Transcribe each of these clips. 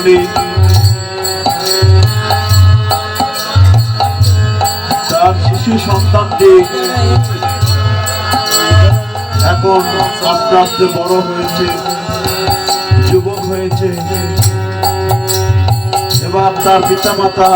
মুনি তার শিশু সন্তানটি এখন আস্তে আস্তে বড় হয়েছে যুবক হয়েছে। এবার তার পিতা মাতা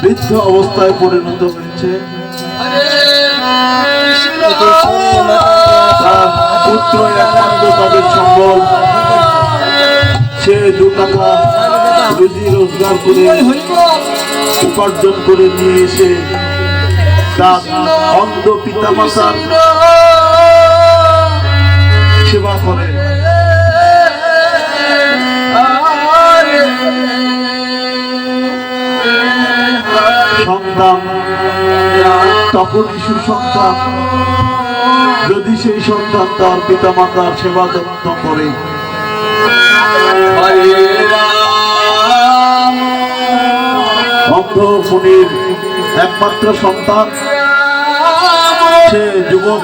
বৃদ্ধ অবস্থায় পরিণত হয়েছে। তার পুত্র একমাত্র তাদের সম্বল। সে দু টাকা রুজি রোজগার করে উপার্জন করে নিয়ে এসে তার অন্ধ পিতা মাতার সেবা করে। সন্তান তখন শিশু সন্তান। যদি সেই সন্তান তার পিতা মাতার সেবা যত্ন করে অন্ধ মুনির একমাত্র সন্তান। সে যুবক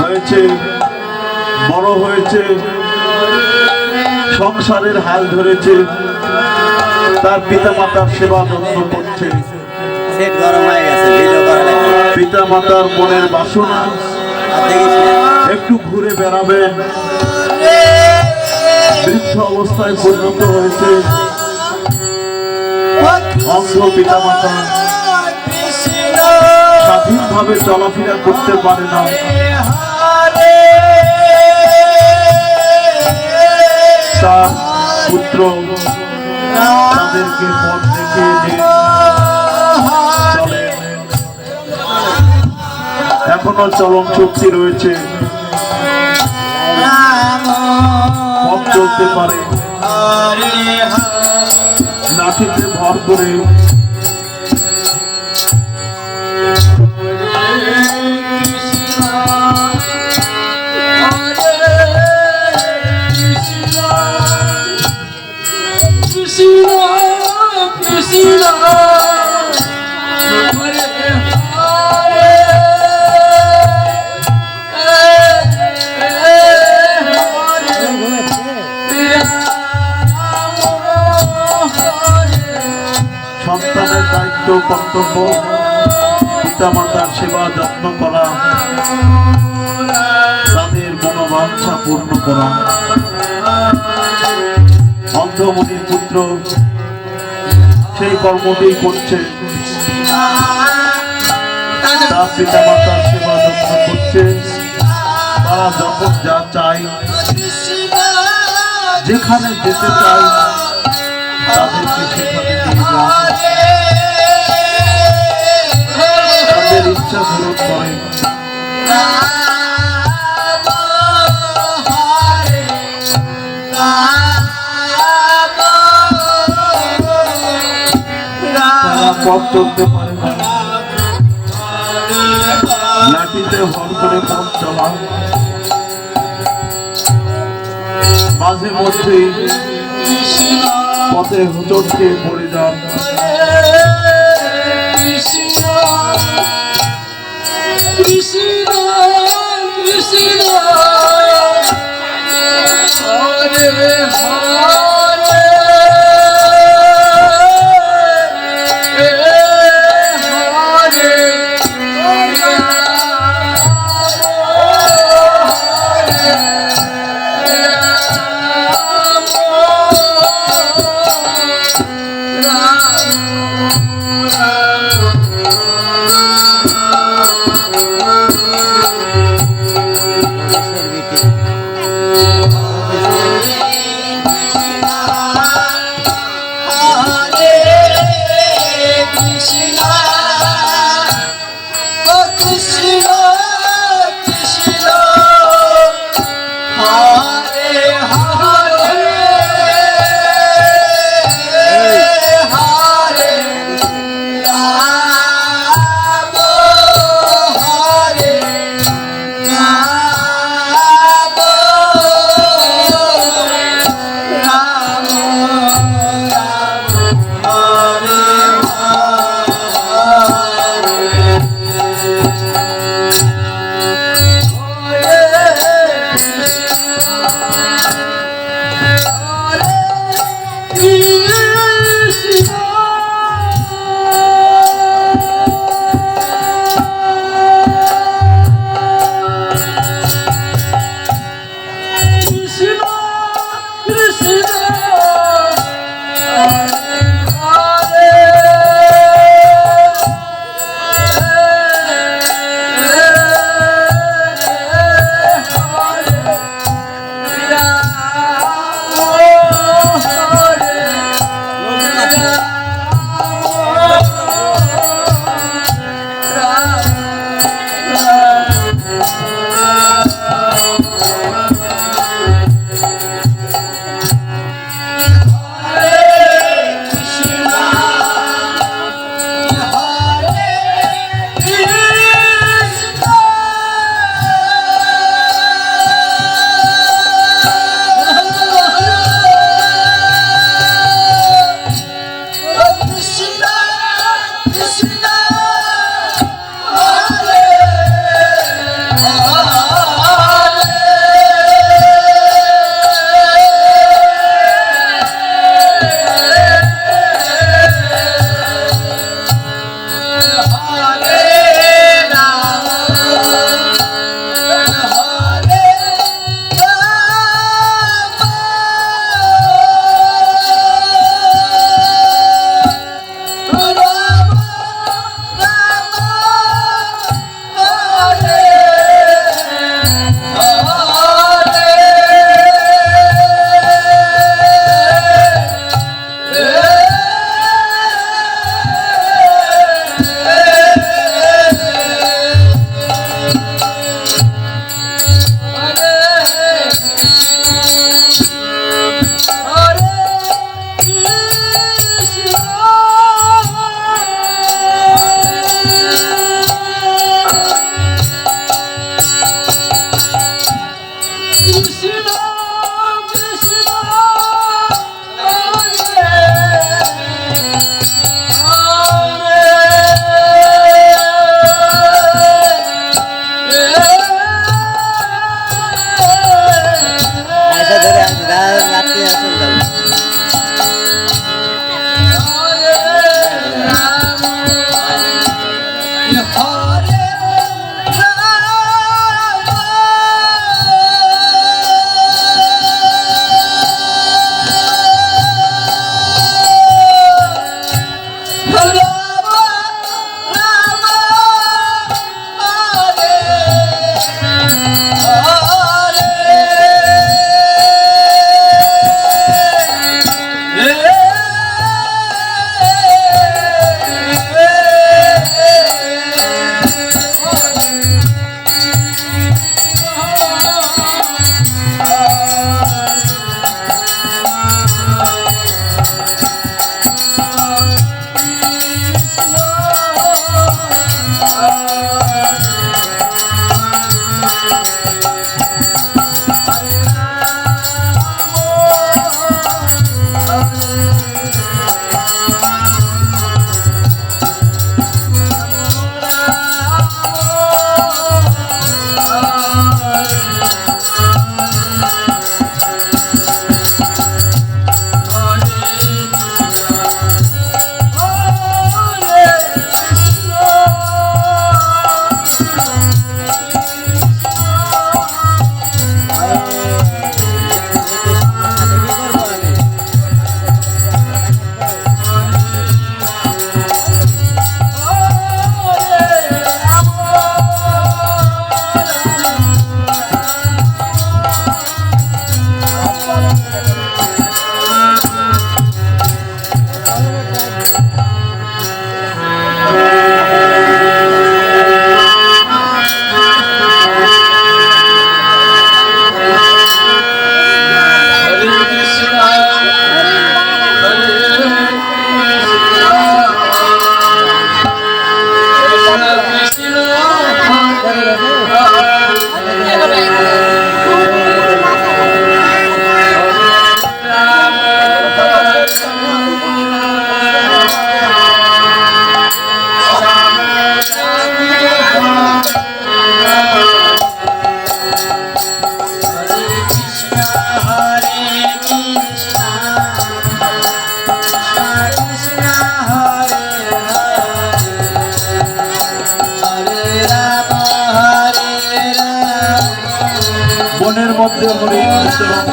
হয়েছে বড় হয়েছে সংসারের হাল ধরেছে তার পিতা মাতার সেবা যত্ন করছে। পিতা মাতার মনের বাসনা একটু ঘুরে বেড়াবেন। বৃদ্ধ অবস্থায় পরিণত হয়েছে। অন্ধ পিতা স্বাধীনভাবে চলাফেরা করতে পারে না। তার পুত্র তাদেরকে পথ দেখিয়ে দিয়ে এখনও চলন শক্তি রয়েছে। চলতে পারে। লাঠিতে ভর করে। সন্তানের কর্তব্য পিতা মাতার সেবা, যত্ন করা। তাদের মনোবাঞ্ছা পূর্ণ করা। অন্ধমণির পুত্র, সেই কর্মটি করছে। তার পিতা মাতার সেবা, যত্ন করছে। তারা যখন যা চায়, যেখানে যেতে চায়, তাদেরকে সেখানে নিয়ে যায়। পথ চলতে পারে না লাঠিতে ভর করে পথ চলা। মাঝে মধ্যে পথে হোঁচট খেয়ে পড়ে যান। Hare sinner.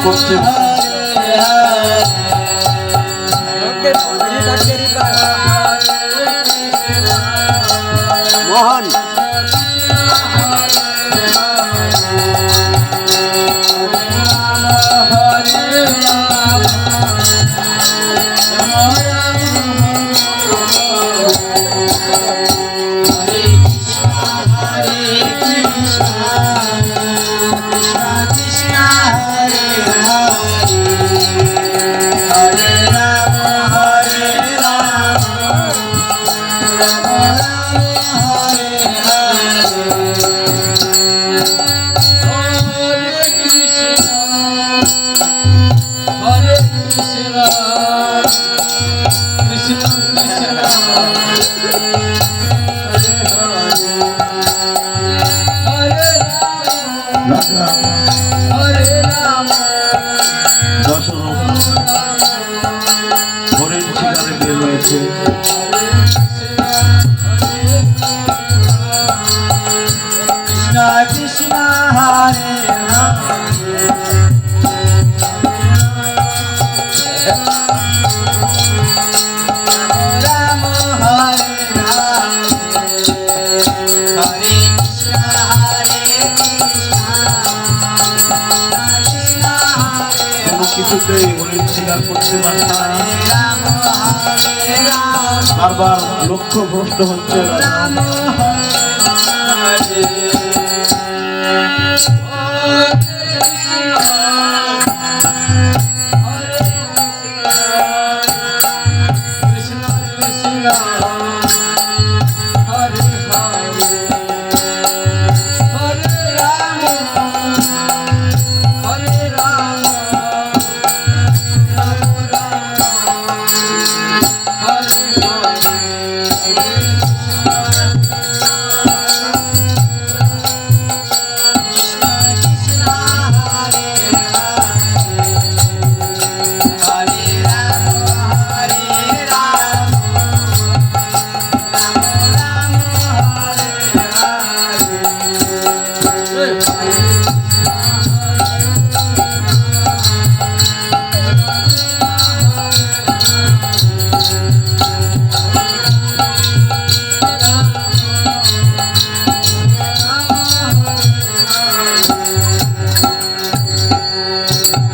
Costume. কিছুতেই অস্বীকার করতে পারতাম বারবার লক্ষ্য ভ্রষ্ট হচ্ছে রাজা।